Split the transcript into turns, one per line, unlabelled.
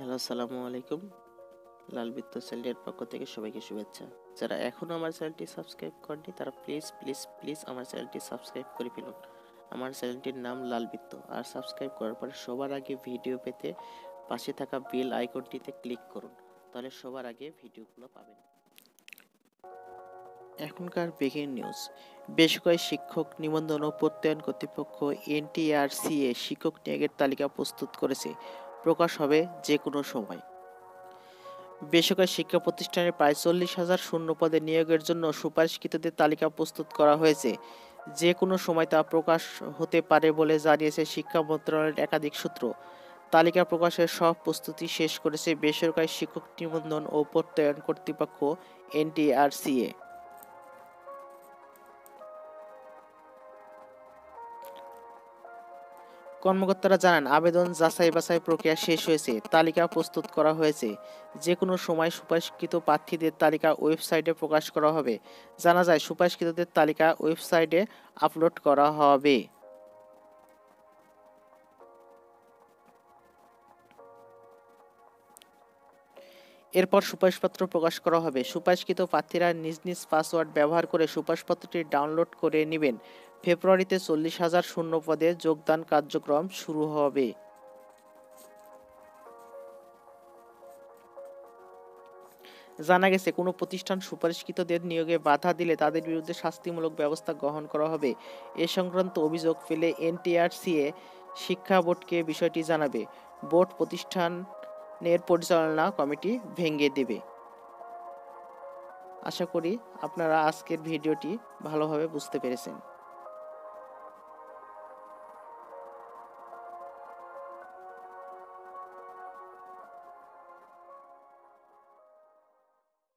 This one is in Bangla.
হ্যালো, আসসালামু আলাইকুম। লালবৃত্ত চ্যানেলের পক্ষ থেকে সবাইকে শুভেচ্ছা। যারা এখনও আমার চ্যানেলটি সাবস্ক্রাইব করেনি তারা প্লিজ প্লিজ প্লিজ আমার চ্যানেলটি সাবস্ক্রাইব করে ফেলুন। আমার চ্যানেলটির নাম লালবৃত্ত আর সাবস্ক্রাইব করার পরে সবার আগে ভিডিও পেতে পাশে থাকা বেল আইকনটিতে ক্লিক করুন, তাহলে সবার আগে ভিডিওগুলো পাবেন। এখনকার ব্রেকিং নিউজ বেসরকারি শিক্ষক নিবন্ধন ও প্রত্যয়ন কর্তৃপক্ষ এনটিআরসিএ শিক্ষক নিয়োগের তালিকা প্রস্তুত করেছে। প্রকাশ হবে যে কোনো সময়। বেসরকারি শিক্ষা প্রতিষ্ঠানে প্রায় চল্লিশ হাজার শূন্য পদে নিয়োগের জন্য সুপারিশকৃতদের তালিকা প্রস্তুত করা হয়েছে। যে কোনো সময় তা প্রকাশ হতে পারে বলে জানিয়েছে শিক্ষা মন্ত্রণালয়ের একাধিক সূত্র। তালিকা প্রকাশের সব প্রস্তুতি শেষ করেছে বেসরকারি শিক্ষক নিবন্ধন ও প্রত্যয়ন কর্তৃপক্ষ, এনটিআরসিএ। কর্মকর্তারা জানান, আবেদন যাচাই বাছাই প্রক্রিয়া শেষ হয়েছে, তালিকা প্রস্তুত করা হয়েছে। যে কোনো সময় সুপারিশকৃত প্রার্থীদের তালিকা ওয়েবসাইটে প্রকাশ করা হবে। জানা যায়, সুপারিশকৃতদের তালিকা ওয়েবসাইটে আপলোড করা হবে। এরপর সুপারিশপত্র প্রকাশ করা হবে। সুপারিশকৃত প্রার্থীরা নিজ নিজ পাসওয়ার্ড ব্যবহার করে সুপারিশপত্রটি ডাউনলোড করে নেবেন। ফেব্রুয়ারিতে চল্লিশ হাজার শূন্য পদে যোগদান কার্যক্রম শুরু হবে। জানা গেছে, কোনো প্রতিষ্ঠান সুপারিশকৃতদের নিয়োগে বাধা দিলে তাদের বিরুদ্ধে শাস্তিমূলক ব্যবস্থা গ্রহণ করা হবে। এ সংক্রান্ত অভিযোগ পেলে এনটিআরসিএ শিক্ষা বোর্ডকে বিষয়টি জানাবে। বোর্ড প্রতিষ্ঠানের পরিচালনা কমিটি ভেঙে দেবে। আশা করি আপনারা আজকের ভিডিওটি ভালোভাবে বুঝতে পেরেছেন।